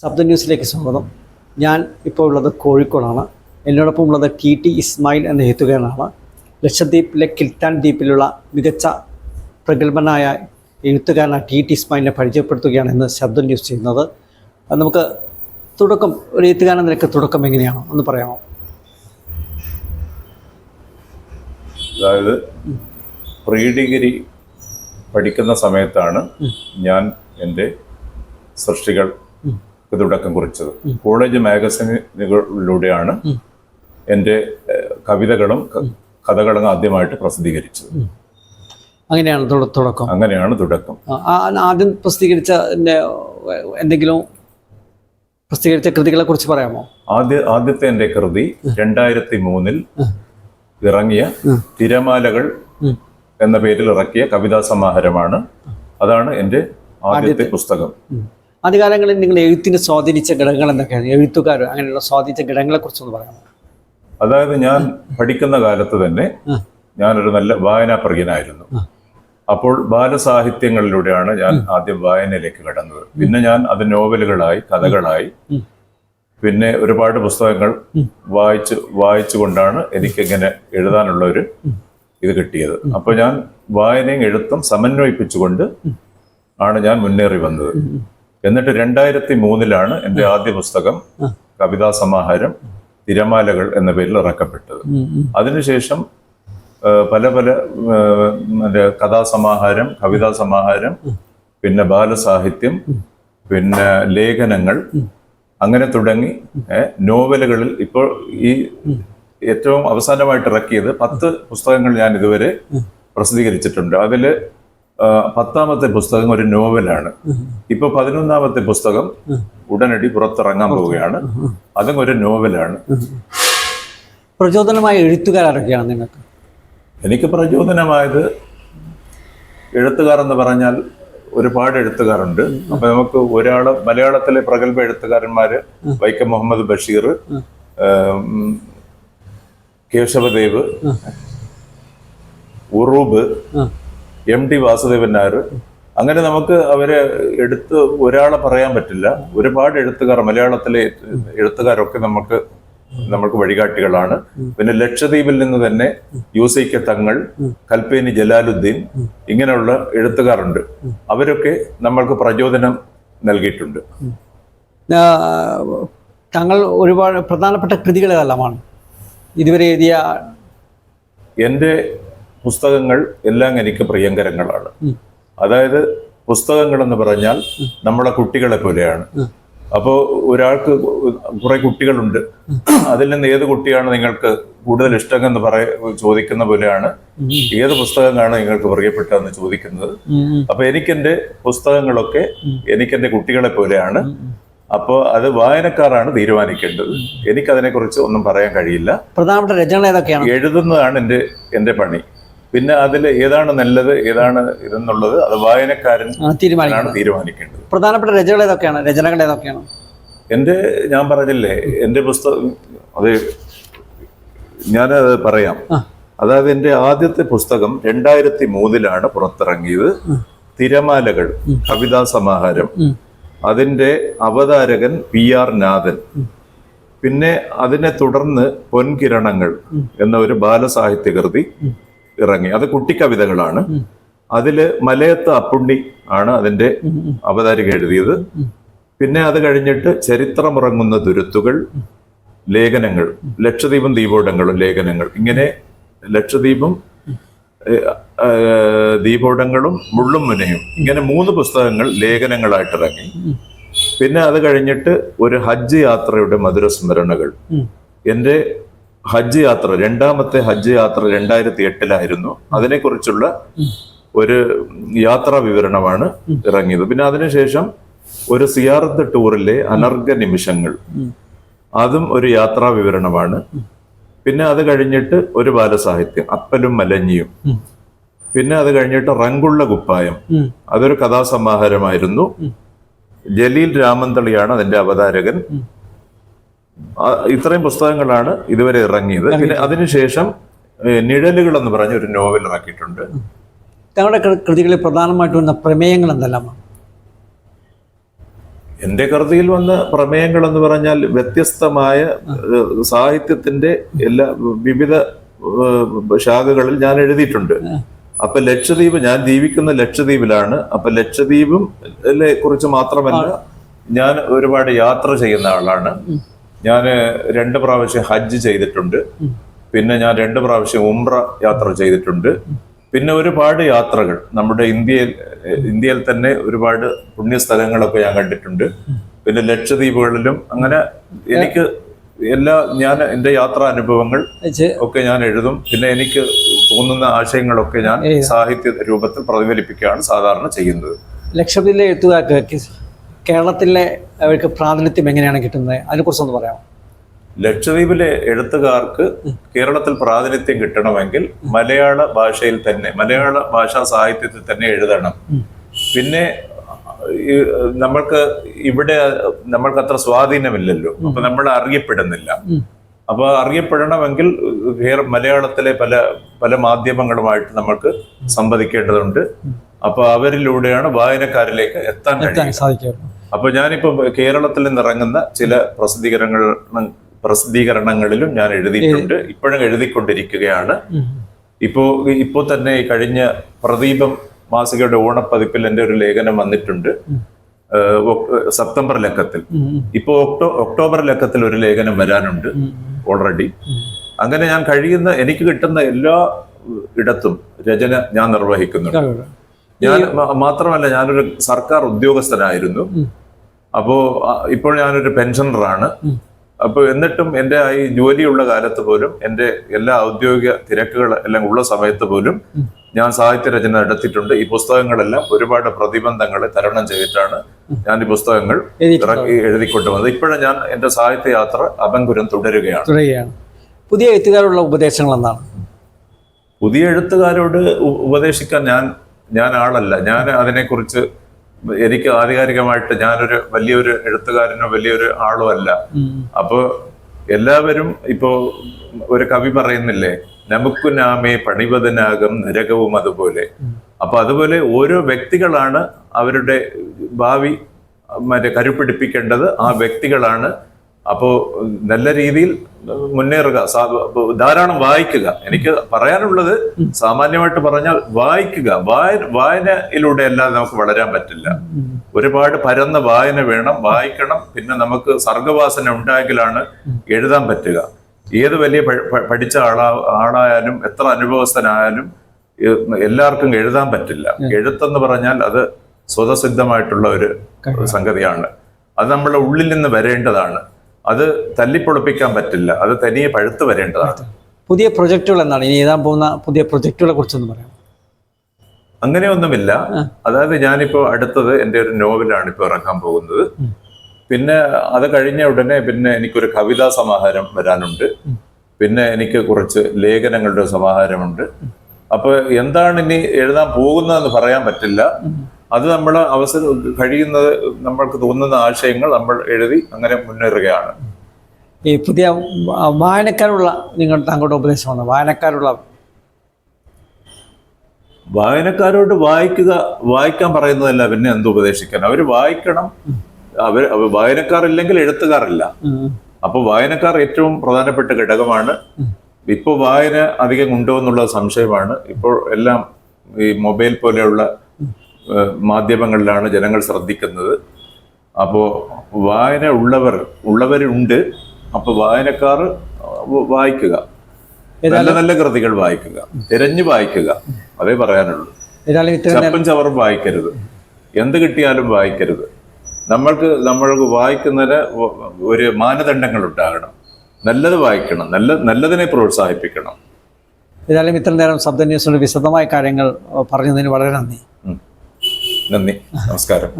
ശബ്ദ ന്യൂസിലേക്ക് സ്വാഗതം. ഞാൻ ഇപ്പോൾ ഉള്ളത് കോഴിക്കോടാണ്. എന്നോടൊപ്പം ഉള്ളത് ടി ടി ഇസ്മായിൽ എന്ന എഴുത്തുകാരനാണ്. ലക്ഷദ്വീപിലെ കിൽത്താൻ ദ്വീപിലുള്ള മികച്ച പ്രഗത്ഭനായ എഴുത്തുകാരനായ ടി ടി ഇസ്മായിലിനെ പരിചയപ്പെടുത്തുകയാണ് ഇന്ന് ശബ്ദ ന്യൂസ് ചെയ്യുന്നത്. അത് നമുക്ക് തുടക്കം ഒരു എഴുത്തുകാരൻ നിരക്ക് തുടക്കം എങ്ങനെയാണ്? ഒന്ന് പറയാമോ? അതായത് പ്രീ ഡിഗ്രി പഠിക്കുന്ന സമയത്താണ് ഞാൻ എന്റെ സൃഷ്ടികൾ തുടക്കം കുറിച്ചത്. കോളേജ് മാഗസിനുകളിലൂടെയാണ് എന്റെ കവിതകളും കഥകളും ആദ്യമായിട്ട് പ്രസിദ്ധീകരിച്ചത്. അങ്ങനെയാണ് തുടക്കം. അങ്ങനെയാണ് തുടക്കം. ആദ്യം പ്രസിദ്ധീകരിച്ച എന്തെങ്കിലും പ്രസിദ്ധീകരിച്ച കൃതികളെ കുറിച്ച് പറയാമോ? ആദ്യ ആദ്യത്തെ എന്റെ കൃതി രണ്ടായിരത്തി മൂന്നിൽ ഇറങ്ങിയ തിരമാലകൾ എന്ന പേരിൽ ഇറക്കിയ കവിതാ സമാഹാരമാണ്. അതാണ് എന്റെ ആദ്യത്തെ പുസ്തകം. ആദ്യകാലങ്ങളിൽ നിങ്ങൾ എഴുത്തിനെ സ്വാധീനിച്ച ഘടകങ്ങൾ എന്തൊക്കെയാണ്? എഴുത്തുകാർ അങ്ങനെയുള്ള സ്വാധീനിച്ച ഘടകങ്ങളെ കുറിച്ചൊന്ന് പറയാം അതായത് ഞാൻ പഠിക്കുന്ന കാലത്ത് തന്നെ. ഞാനൊരു നല്ല വായനാ പ്രിയനായിരുന്നു അപ്പോൾ ബാലസാഹിത്യങ്ങളിലൂടെയാണ് ഞാൻ ആദ്യം വായനയിലേക്ക് കടന്നത്. പിന്നെ ഞാൻ അത് നോവലുകളായി കഥകളായി പിന്നെ ഒരുപാട് പുസ്തകങ്ങൾ വായിച്ച് വായിച്ചുകൊണ്ടാണ് എനിക്കിങ്ങനെ എഴുതാനുള്ള ഒരു ഇത് കിട്ടിയത്. അപ്പോൾ ഞാൻ വായനയും എഴുത്തും സമന്വയിപ്പിച്ചുകൊണ്ട് ആണ് ഞാൻ മുന്നേറി വന്നത്. എന്നിട്ട് രണ്ടായിരത്തി മൂന്നിലാണ് എന്റെ ആദ്യ പുസ്തകം കവിതാ സമാഹാരം തിരമാലകൾ എന്ന പേരിൽ ഇറക്കപ്പെട്ടത്. അതിനുശേഷം പല പല കഥാസമാഹാരം കവിതാ സമാഹാരം പിന്നെ ബാലസാഹിത്യം പിന്നെ ലേഖനങ്ങൾ അങ്ങനെ തുടങ്ങി നോവലുകളിൽ ഇപ്പോൾ ഈ ഏറ്റവും അവസാനമായിട്ട് ഇറക്കിയത് പത്ത് പുസ്തകങ്ങൾ ഞാൻ ഇതുവരെ പ്രസിദ്ധീകരിച്ചിട്ടുണ്ട്. അതിൽ പത്താമത്തെ പുസ്തകം ഒരു നോവലാണ്. ഇപ്പൊ പതിനൊന്നാമത്തെ പുസ്തകം ഉടനടി പുറത്തിറങ്ങാൻ പോവുകയാണ്. അതും ഒരു നോവലാണ്. പ്രചോദനമായ എഴുത്തുകാരൊക്കെയാണ് നിങ്ങൾക്ക്? എനിക്ക് പ്രചോദനമായത് എഴുത്തുകാർ എന്ന് പറഞ്ഞാൽ ഒരുപാട് എഴുത്തുകാരുണ്ട്. അപ്പൊ നമുക്ക് ഒരാൾ മലയാളത്തിലെ പ്രഗത്ഭ എഴുത്തുകാരന്മാര് Vaikom Muhammad Basheer Kesavadev Uroob. M T Vasudevan Nair. അങ്ങനെ നമുക്ക് അവരെ എടുത്ത് ഒരാളെ പറയാൻ പറ്റില്ല. ഒരുപാട് എഴുത്തുകാർ മലയാളത്തിലെ എഴുത്തുകാരൊക്കെ നമുക്ക് നമ്മൾക്ക് വഴികാട്ടികളാണ്. പിന്നെ ലക്ഷദ്വീപിൽ നിന്ന് തന്നെ യൂസൈക്ക തങ്ങൾ കൽപ്പേനി ജലാലുദ്ദീൻ ഇങ്ങനെയുള്ള എഴുത്തുകാരുണ്ട്. അവരൊക്കെ നമ്മൾക്ക് പ്രചോദനം നൽകിയിട്ടുണ്ട്. തങ്ങൾ താങ്കൾ ഒരുപാട് പ്രധാനപ്പെട്ട കൃതികളെല്ലാം ആണ്. ഇതുവരെ എഴുതിയ എന്റെ പുസ്തകങ്ങൾ എല്ലാം എനിക്ക് പ്രിയങ്കരങ്ങളാണ്. അതായത് പുസ്തകങ്ങൾ എന്ന് പറഞ്ഞാൽ നമ്മളെ കുട്ടികളെ പോലെയാണ്. അപ്പോൾ ഒരാൾക്ക് കുറെ കുട്ടികളുണ്ട്. അതിൽ നിന്ന് ഏത് കുട്ടിയാണ് നിങ്ങൾക്ക് കൂടുതൽ ഇഷ്ടം എന്ന് പറയ ചോദിക്കുന്ന പോലെയാണ്. ഏത് പുസ്തകമാണ് നിങ്ങൾക്ക് പ്രിയപ്പെട്ടതെന്ന് ചോദിക്കുന്നത്. അപ്പൊ എനിക്കെന്റെ പുസ്തകങ്ങളൊക്കെ എനിക്കെന്റെ കുട്ടികളെ പോലെയാണ്. അപ്പോൾ അത് വായനക്കാരാണ് തീരുമാനിക്കേണ്ടത്. എനിക്കതിനെക്കുറിച്ച് ഒന്നും പറയാൻ കഴിയില്ല. പ്രധാനപ്പെട്ട രചന ഏതൊക്കെയാണ്? എഴുതുന്നതാണ് എന്റെ എന്റെ പണി. പിന്നെ അതിൽ ഏതാണ് നല്ലത് ഏതാണ് ഇതെന്നുള്ളത് അത് വായനക്കാരൻ തീരുമാനിക്കേണ്ടത്. പ്രധാനപ്പെട്ട രചനകൾ ഏതൊക്കെയാണ്? രചനകൾ ഏതൊക്കെയാണ്? എന്റെ ഞാൻ പറഞ്ഞില്ലേ എന്റെ പുസ്തകം അത് ഞാനത് പറയാം. അതായത് എന്റെ ആദ്യത്തെ പുസ്തകം രണ്ടായിരത്തി മൂന്നിലാണ് പുറത്തിറങ്ങിയത് തിരമാലകൾ കവിതാ സമാഹാരം. അതിന്റെ അവതാരകൻ പി ആർ നാഥൻ. പിന്നെ അതിനെ തുടർന്ന് പൊൻകിരണങ്ങൾ എന്ന ഒരു ബാലസാഹിത്യ കൃതി ഇറങ്ങി. അത് കുട്ടിക്കവിതകളാണ്. അതിൽ മലയത്ത് അപ്പുണ്ണി ആണ് അതിന്റെ അവതാരിക എഴുതിയത്. പിന്നെ അത് കഴിഞ്ഞിട്ട് ചരിത്രമുറങ്ങുന്ന തുരുത്തുകൾ ലേഖനങ്ങൾ ലക്ഷദ്വീപും ദീപോടങ്ങളും ലേഖനങ്ങൾ. ഇങ്ങനെ ലക്ഷദ്വീപും ദീപോടങ്ങളും മുള്ളും മുനയും. ഇങ്ങനെ മൂന്ന് പുസ്തകങ്ങൾ ലേഖനങ്ങളായിട്ട് ഇറങ്ങി പിന്നെ അത് കഴിഞ്ഞിട്ട് ഒരു ഹജ്ജ് യാത്രയുടെ മധുര സ്മരണകൾ. എന്റെ ഹജ്ജ് യാത്ര രണ്ടാമത്തെ ഹജ്ജ് യാത്ര രണ്ടായിരത്തി എട്ടിലായിരുന്നു അതിനെക്കുറിച്ചുള്ള ഒരു യാത്രാ വിവരണമാണ് ഇറങ്ങിയത്. പിന്നെ അതിനുശേഷം ഒരു സിയാറത്ത് ടൂറിലെ അനർഘ നിമിഷങ്ങൾ. അതും ഒരു യാത്രാ വിവരണമാണ്. പിന്നെ അത് കഴിഞ്ഞിട്ട് ഒരു ബാലസാഹിത്യം അപ്പലും മലഞ്ഞിയും. പിന്നെ അത് കഴിഞ്ഞിട്ട് റങ്കുള്ള കുപ്പായം. അതൊരു കഥാസമാഹാരമായിരുന്നു. ജലീൽ രാമന്തളിയാണ് അതിന്റെ അവതാരകൻ. ഇത്രയും പുസ്തകങ്ങളാണ് ഇതുവരെ ഇറങ്ങിയത്. പിന്നെ അതിനുശേഷം നിഴലുകൾ എന്ന് പറഞ്ഞ ഒരു നോവൽ ഇറക്കിയിട്ടുണ്ട്. താങ്കളുടെ കൃ- കൃതികളിൽ പ്രധാനമായിട്ട് വന്ന പ്രമേയങ്ങൾ എന്തെല്ലാമാണ് എന്റെ കൃതിയിൽ വന്ന പ്രമേയങ്ങൾ എന്ന് പറഞ്ഞാൽ വ്യത്യസ്തമായ സാഹിത്യത്തിന്റെ എല്ലാ വിവിധ ശാഖകളിൽ ഞാൻ എഴുതിയിട്ടുണ്ട്. അപ്പൊ ലക്ഷദ്വീപ് ഞാൻ ജീവിക്കുന്ന ലക്ഷദ്വീപിലാണ്. അപ്പൊ ലക്ഷദ്വീപും കുറിച്ച് മാത്രമല്ല ഞാൻ ഒരുപാട് യാത്ര ചെയ്യുന്ന ആളാണ്. ഞാൻ രണ്ട് പ്രാവശ്യം ഹജ്ജ് ചെയ്തിട്ടുണ്ട്. പിന്നെ ഞാൻ രണ്ട് പ്രാവശ്യം ഉംറ യാത്ര ചെയ്തിട്ടുണ്ട്. പിന്നെ ഒരുപാട് യാത്രകൾ നമ്മുടെ ഇന്ത്യയിൽ ഇന്ത്യയിൽ തന്നെ ഒരുപാട് പുണ്യസ്ഥലങ്ങളൊക്കെ ഞാൻ കണ്ടിട്ടുണ്ട്. പിന്നെ ലക്ഷദ്വീപുകളിലും അങ്ങനെ എനിക്ക് എല്ലാ ഞാൻ എന്റെ യാത്രാ അനുഭവങ്ങൾ ഒക്കെ ഞാൻ എഴുതും. പിന്നെ എനിക്ക് തോന്നുന്ന ആശയങ്ങളൊക്കെ ഞാൻ സാഹിത്യ രൂപത്തിൽ പ്രതിഫലിപ്പിക്കുകയാണ് സാധാരണ ചെയ്യുന്നത്. ലക്ഷദ്വീപിലെ എഴുത്തുകാർക്ക് കേരളത്തിലെ അവർക്ക് പ്രാതിനിധ്യം എങ്ങനെയാണ് കിട്ടുന്നത്? അതിനെക്കുറിച്ചൊന്ന് പറയാം ലക്ഷദ്വീപിലെ എഴുത്തുകാർക്ക് കേരളത്തിൽ പ്രാതിനിധ്യം കിട്ടണമെങ്കിൽ മലയാള ഭാഷയിൽ തന്നെ മലയാള ഭാഷാ സാഹിത്യത്തിൽ തന്നെ എഴുതണം. പിന്നെ നമ്മൾക്ക് ഇവിടെ നമ്മൾക്ക് അത്ര സ്വാധീനമില്ലല്ലോ. അപ്പൊ നമ്മൾ അറിയപ്പെടുന്നില്ല. അപ്പൊ അറിയപ്പെടണമെങ്കിൽ മലയാളത്തിലെ പല പല മാധ്യമങ്ങളുമായിട്ട് നമ്മൾക്ക് സംവദിക്കേണ്ടതുണ്ട്. അപ്പൊ അവരിലൂടെയാണ് വായനക്കാരിലേക്ക് എത്താൻ കഴിയുക. എത്താൻ ഞാനിപ്പോൾ അപ്പൊ ഞാനിപ്പോ കേരളത്തിൽ നിന്നിറങ്ങുന്ന ചില പ്രസിദ്ധീകരണങ്ങൾ പ്രസിദ്ധീകരണങ്ങളിലും ഞാൻ എഴുതിയിട്ടുണ്ട്. ഇപ്പോഴും എഴുതിക്കൊണ്ടിരിക്കുകയാണ്. ഇപ്പോ ഇപ്പോ തന്നെ കഴിഞ്ഞ പ്രദീപം മാസികയുടെ ഓണപ്പതിപ്പിൽ എന്റെ ഒരു ലേഖനം വന്നിട്ടുണ്ട്. സെപ്റ്റംബർ ലക്കത്തിൽ. ഇപ്പോ ഒക്ടോ ഒക്ടോബർ ലക്കത്തിൽ ഒരു ലേഖനം വരാനുണ്ട് ഓൾറെഡി. അങ്ങനെ ഞാൻ കഴിയുന്ന എനിക്ക് കിട്ടുന്ന എല്ലാ ഇടത്തും രചന ഞാൻ നിർവഹിക്കുന്നുണ്ട്. ഞാൻ മാത്രമല്ല ഞാനൊരു സർക്കാർ ഉദ്യോഗസ്ഥനായിരുന്നു. അപ്പോ ഇപ്പോൾ ഞാനൊരു പെൻഷനറാണ്. അപ്പൊ എന്നിട്ടും എന്റെ ഈ ജോലിയുള്ള കാലത്ത് പോലും എന്റെ എല്ലാ ഔദ്യോഗിക തിരക്കുകൾ എല്ലാം ഉള്ള സമയത്ത് പോലും ഞാൻ സാഹിത്യ രചന നടത്തിയിട്ടുണ്ട് ഈ പുസ്തകങ്ങളെല്ലാം ഒരുപാട് പ്രതിബന്ധങ്ങളെ തരണം ചെയ്തിട്ടാണ് ഞാൻ ഈ പുസ്തകങ്ങൾ. ഇറക്കി എഴുതിക്കൊണ്ടുവന്നത് ഇപ്പോഴും ഞാൻ എന്റെ സാഹിത്യ യാത്ര അപങ്കുരം തുടരുകയാണ്. തുടരുകയാണ്. പുതിയ എഴുത്തുകാരുള്ള ഉപദേശങ്ങൾ എന്താണ് പുതിയ എഴുത്തുകാരോട് ഉപദേശിക്കാൻ ഞാൻ ഞാൻ ആളല്ല. ഞാൻ അതിനെക്കുറിച്ച് എനിക്ക് ആധികാരികമായിട്ട് ഞാനൊരു വലിയൊരു എഴുത്തുകാരനോ വലിയൊരു ആളോ അല്ല. അപ്പോൾ എല്ലാവരും ഇപ്പോ ഒരു കവി പറയുന്നില്ലേ നമുക്കു നാമേ പണിപതനാകും നരകവും അതുപോലെ. അപ്പൊ അതുപോലെ ഓരോ വ്യക്തികളാണ് അവരുടെ ഭാവി മറ്റേ കരുപിടിപ്പിക്കേണ്ടത് ആ വ്യക്തികളാണ് അപ്പോൾ നല്ല രീതിയിൽ മുന്നേറുക. ധാരാളം വായിക്കുക. എനിക്ക് പറയാനുള്ളത് സാമാന്യമായിട്ട് പറഞ്ഞാൽ വായിക്കുക. വായ വായനയിലൂടെ അല്ലാതെ നമുക്ക് വളരാൻ പറ്റില്ല. ഒരുപാട് പരന്ന വായന വേണം. വായിക്കണം. പിന്നെ നമുക്ക് സർഗവാസന ഉണ്ടായെങ്കിലാണ് എഴുതാൻ പറ്റുക. ഏത് വലിയ പഠിച്ച ആളാ ആളായാലും എത്ര അനുഭവസ്ഥനായാലും എല്ലാവർക്കും എഴുതാൻ പറ്റില്ല. എഴുത്തെന്ന് പറഞ്ഞാൽ അത് സ്വതസിദ്ധമായിട്ടുള്ള ഒരു സംഗതിയാണ്. അത് നമ്മുടെ ഉള്ളിൽ നിന്ന് വരേണ്ടതാണ്. അത് തല്ലിപ്പൊളിപ്പിക്കാൻ പറ്റില്ല. അത് തനിയെ പഴുത്തു വരേണ്ടതാണ്. പുതിയ പ്രൊജക്റ്റുകൾ എന്നാണ് ഇനി എഴുതാൻ പോകുന്ന പുതിയ പ്രൊജക്റ്റുകളെ കുറിച്ചൊന്ന് പറയാം അങ്ങനെയൊന്നുമില്ല. അതായത് ഞാനിപ്പോ അടുത്തത് എന്റെ ഒരു നോവലാണ് ഇപ്പോൾ ഇറക്കാൻ പോകുന്നത്. പിന്നെ അത് കഴിഞ്ഞ ഉടനെ പിന്നെ എനിക്കൊരു കവിതാ സമാഹാരം വരാനുണ്ട്. പിന്നെ എനിക്ക് കുറച്ച് ലേഖനങ്ങളുടെ സമാഹാരമുണ്ട്. അപ്പോൾ എന്താണ് ഇനി എഴുതാൻ പോകുന്നതെന്ന് പറയാൻ പറ്റില്ല. അത് നമ്മൾ അവസരം കഴിയുന്നത് നമ്മൾക്ക് തോന്നുന്ന ആശയങ്ങൾ നമ്മൾ എഴുതി അങ്ങനെ മുന്നേറുകയാണ്. ഈ പുതിയ വായനക്കാരുള്ള നിങ്ങൾ താങ്കളുടെ ഉപദേശമാണ് വായനക്കാരുള്ള വായനക്കാരോട് വായിക്കുക വായിക്കാൻ പറയുന്നതല്ല പിന്നെ എന്ത് ഉപദേശിക്കാൻ. അവർ വായിക്കണം. അവർ അവർ വായനക്കാരില്ലെങ്കിൽ എഴുത്തുകാരില്ല ഉം. അപ്പൊ വായനക്കാർ ഏറ്റവും പ്രധാനപ്പെട്ട ഘടകമാണ്. ഇപ്പോൾ വായന അധികം ഉണ്ടോ എന്നുള്ള സംശയമാണ്. ഇപ്പോൾ എല്ലാം ഈ മൊബൈൽ പോലെയുള്ള മാധ്യമങ്ങളിലാണ് ജനങ്ങൾ ശ്രദ്ധിക്കുന്നത്. അപ്പോൾ വായന ഉള്ളവർ ഉള്ളവരുണ്ട്. അപ്പോൾ വായനക്കാർ വായിക്കുക. നല്ല നല്ല കൃതികൾ വായിക്കുക. തിരഞ്ഞു വായിക്കുക. അതേ പറയാനുള്ളൂ. ചപ്പൻ ചപ്പും ചവറും വായിക്കരുത്. എന്ത് കിട്ടിയാലും വായിക്കരുത്. നമ്മൾക്ക് നമ്മൾക്ക് വായിക്കുന്നതിന് ഒരു മാനദണ്ഡങ്ങൾ ഉണ്ടാകണം. നല്ലത് വായിക്കണം. നല്ല നല്ലതിനെ പ്രോത്സാഹിപ്പിക്കണം. ഏതായാലും ഇത്ര നേരം ശബ്ദ ന്യൂസിന്റെ വിശദമായ കാര്യങ്ങൾ പറഞ്ഞതിന് വളരെ നന്ദി. നന്ദി. നമസ്കാരം.